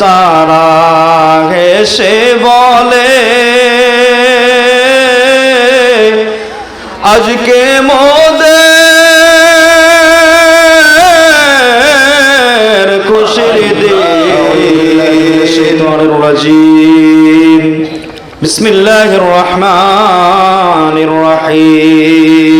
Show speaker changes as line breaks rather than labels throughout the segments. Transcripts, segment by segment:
তারা হেসে বলে আজকে মোদের খুশির দিন। বিসমিল্লাহির রহমানির রহিম।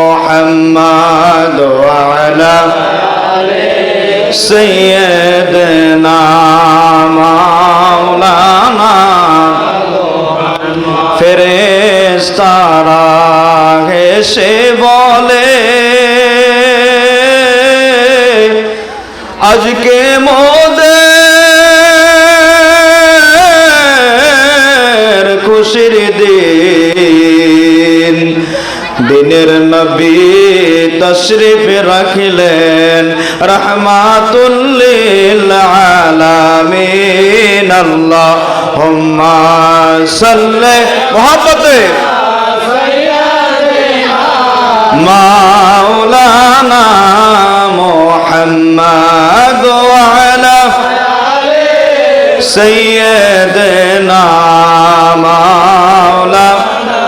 محمد وعلى سيدنا مولانا فرشتہ راہ سے আল্লাহ হুম্মা সাল্লি মাওলানা মুহাম্মদ ওয়ালা মাওলানা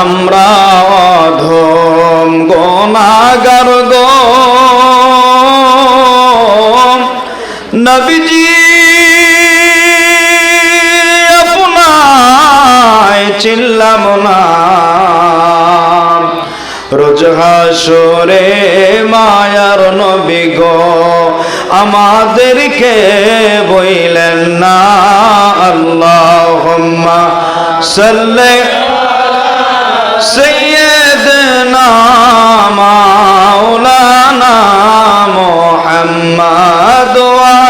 আমরা অধম গোনাগার গো। নবীজি চিল্লাম না। রোজ হাসরে মায়ার নবী গো, আমাদেরকে বইলেন না আল্লাহ সাল্লে সৈয়দনা মাওলানা মোহাম্মদ দোয়া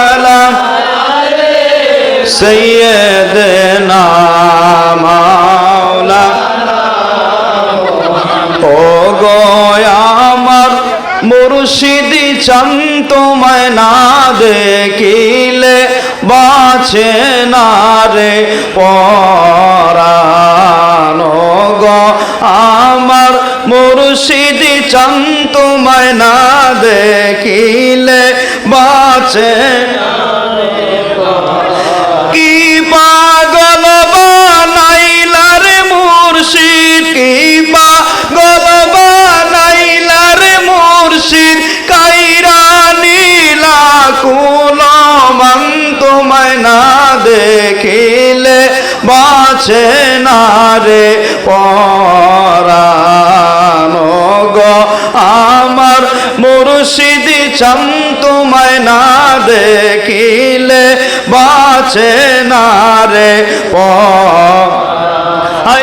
سيدنا مولانا ও গো আমার মুর্শিদি চান তোমায় না দেখিলে বাঁচে না রে পরানো গো আমার মুর্শিদি চান তোমায় না দেখিলে বাঁচে কি পাগল বানাইলার মুর্শিদ? কি পাগল বানাইলার মুর্শিদ? কাইরা নীলা কুলমান তোমায় না দেখিলে না রে পরানো গো। আমার মুর্শিদি চান না দেখিলে বাঁচে না রে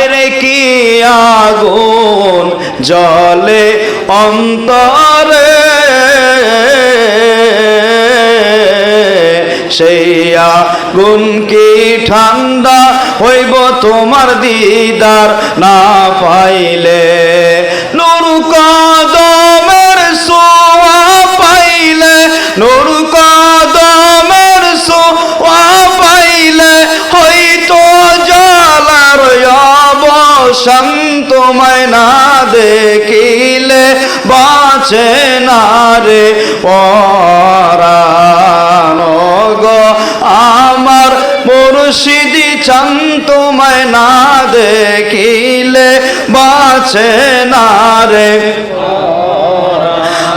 রে কি আগুন জলে অন্তরে। সেই আগুন কি ঠান্ডা হইব তোমার দিদার না পাইলে? অবসান তোমায় না দেখিলে বাঁচে না রে পরানো গো। আমার মুর্শিদি চান তোমায় না দেখিলে বাঁচে না রে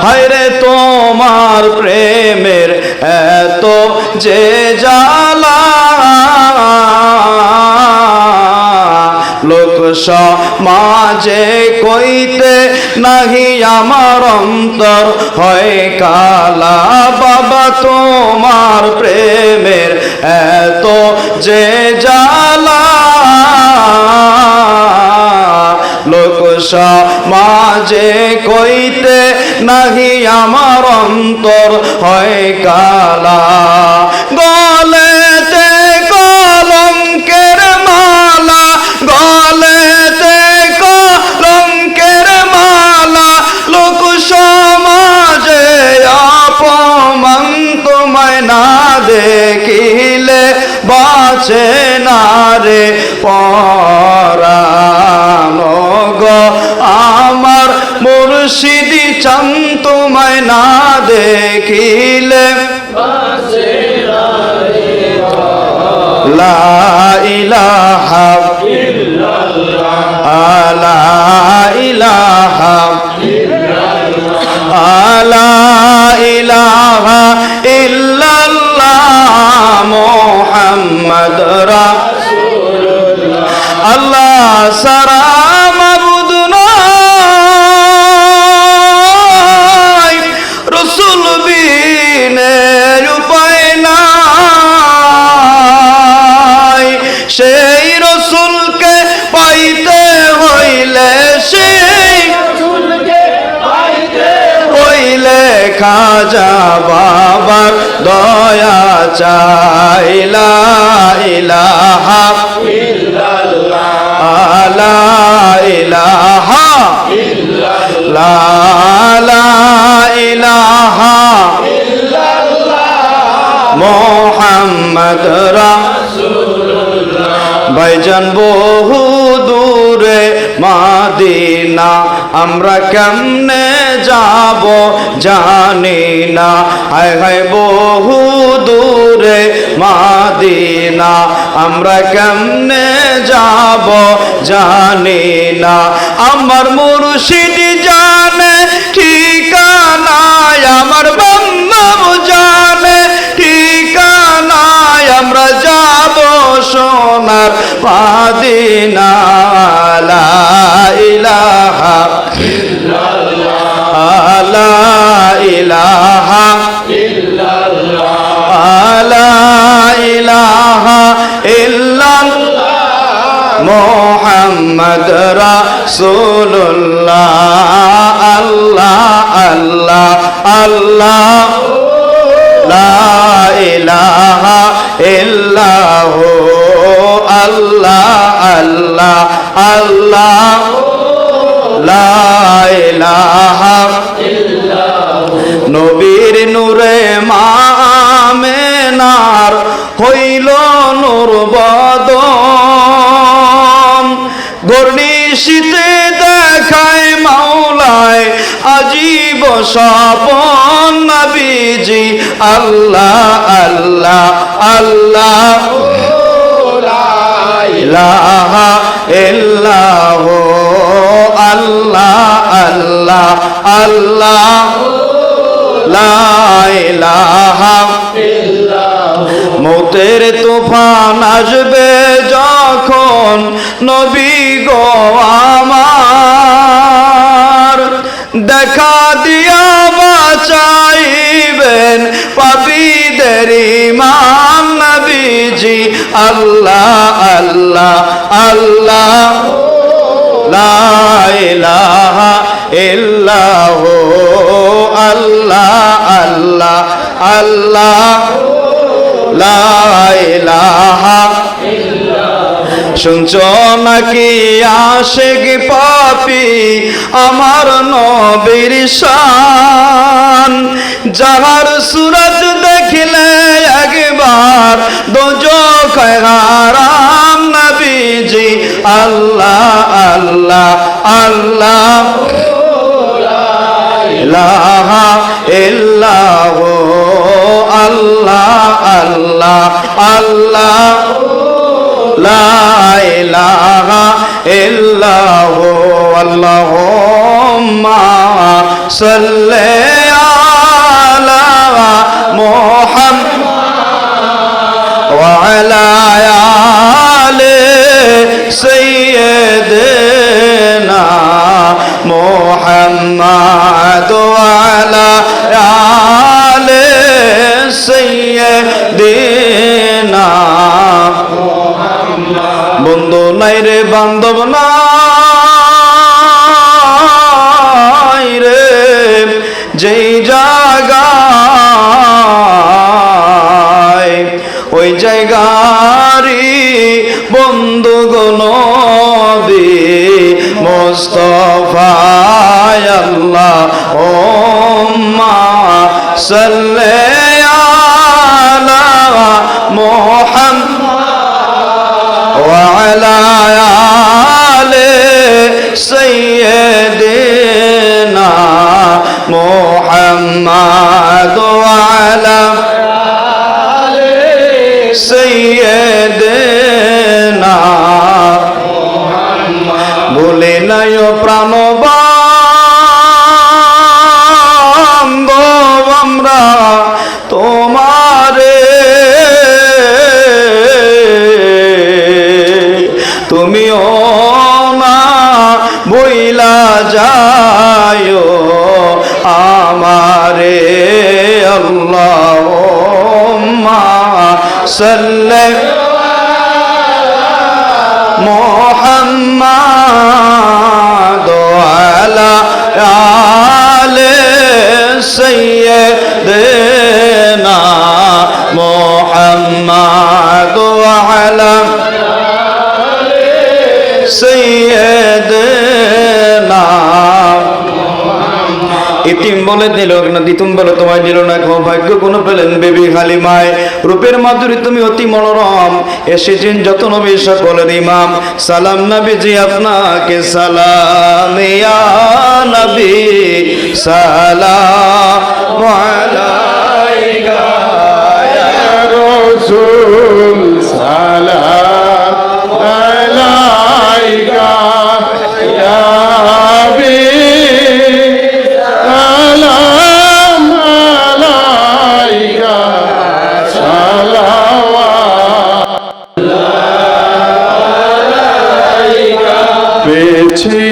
হায়রে তোমার প্রেমের এত যে জালা সমাজে কইতে নাহি আমার অন্তর হয় কালা বাবা তোমার প্রেমের এত যে জালা সমাজে কইতে নাহি আমার অন্তর হয় কালা। গলেতে দেখিলে বাঁচে না রে পরানো গো। আমার মুর্শিদি চান তোমায় না দেখিলে। লা বাবার দয়া চাইলা ইলাহা আলা ইলাহা লা লা ইলাহা মোহাম্মদ ভাইজান, বহু দূরে মাদিনা, আমরা কেমনে যাব জানি না। হায় হায় বহু দূরে মাদিনা, আমরা কেমনে যাব জানি না। আমার মুর্শিদ জানে ঠিকানায়, আমার বান্ধব জানে ঠিকানায়, আমরা যাব সোনার পাদিনা ইলাহা মোহাম্মদ রাসূলুল্লাহ। আল্লাহ আল্লাহ আল্লাহ। লা ইলাহা ইল্লাহু। আল্লাহ আল্লাহ আল্লাহ। লা ইলাহা নবীর নূরে মামেনার হইল নূর বদন। স্বপন নবীজি, আল্লাহ আল্লাহ আল্লাহ। ইলাহা ইল্লাহু, আল্লাহ আল্লাহ আল্লাহ। লা ইলাহা মৌতের তুফান আসবে যখন নবী গো আমার। দেখা দিয়া বাঁচাইবেন পাপীদের ইমাম নবীজি। আল্লাহ আল্লাহ আল্লাহ। লা ইল্লাহ আল্লাহ আল্লাহ আল্লাহ। লা ইলাহা শুনছ নাকি আশেক পাপি আমার নবীর শান? যাহার সুরত দেখিলে একবার দোজখ হারাম নবীজি, আল্লাহ আল্লাহ আল্লাহ। আল্লাহ আল্লাহ আল্লাহ। লা ইলাহা ইল্লাহু আল্লাহুম্মা সাল্লি আলা মুহাম্মাদ ওয়া আলা আলি সাইয়্যিদিনা মুহাম্মাদ বন্ধু নাই রে বান্ধব, নাই রে। যেই জায়গা ওই জায়গারি বন্ধু গনবি মোস্তফায় আল্লাহ ও মা সাল্লে আলা سيدنا محمد وعلى سيدنا صلى বলে দিল না দিতুম বলে, তোমায় দিল না গো ভাগ্য কোনো পেলেন বেবি খালি মায় রূপের মাধুরী তুমি অতি মনোরম, এসেছেন যত নবী সকলের ইমাম। সালাম নবীজি আপনাকে, সালাম ইয়া নবী, সালাম আলাইকা
ইয়া রাসূল, সালাম রয়েছে।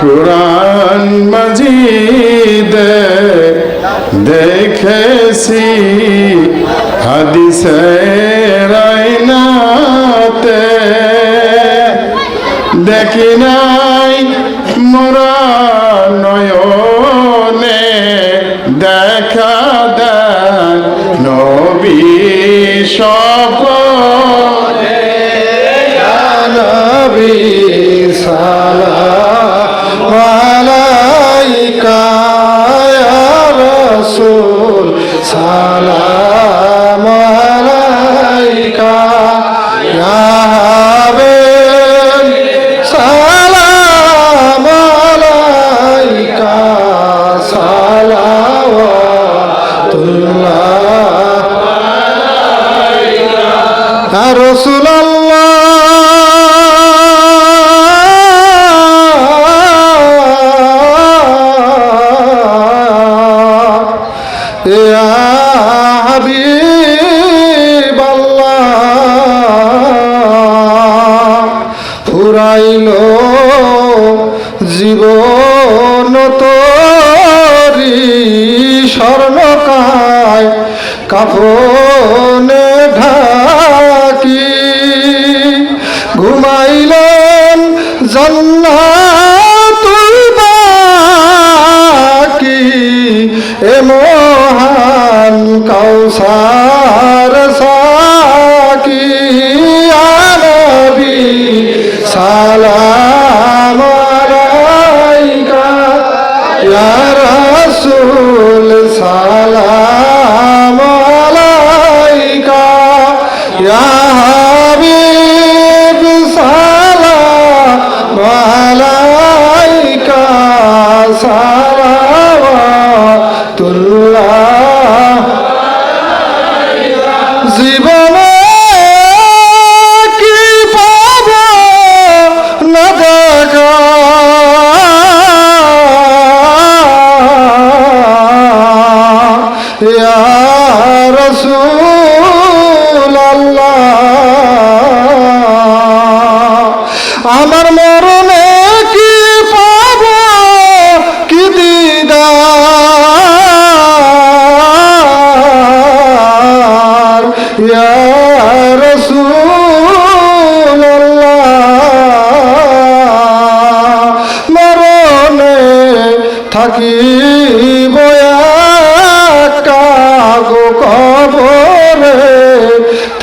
কোরআন মজিদ দেখেছি হাদিসে রাইনাতে দেখি নাই মোরা sala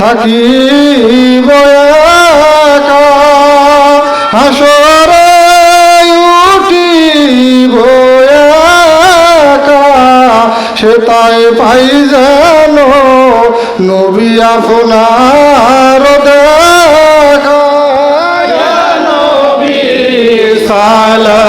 থাকিব হাসর উঠিব সে
তাই পাই যেন নবী আপনার দেখা। সালা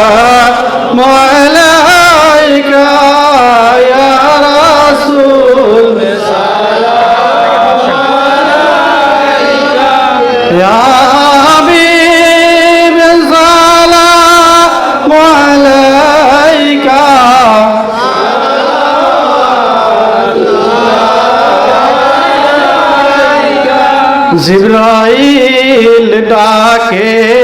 জিব্রাইল ডাকে।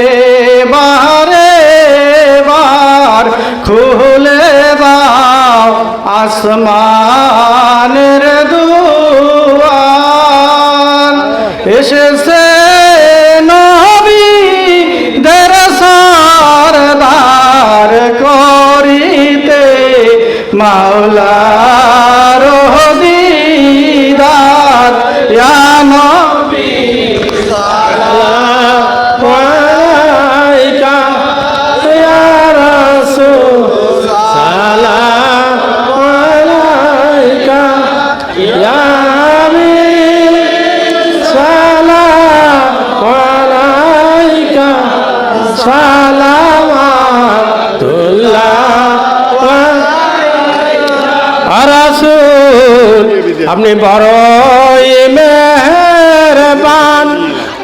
আপনি বড়ই মেহরবান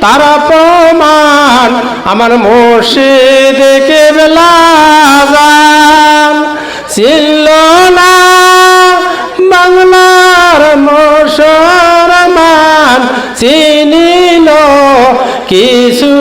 তারা প্রমাণ আমার মুর্শিদ কেবলাজান ছিল না বাংলার মুসলমান চিনিল কিছু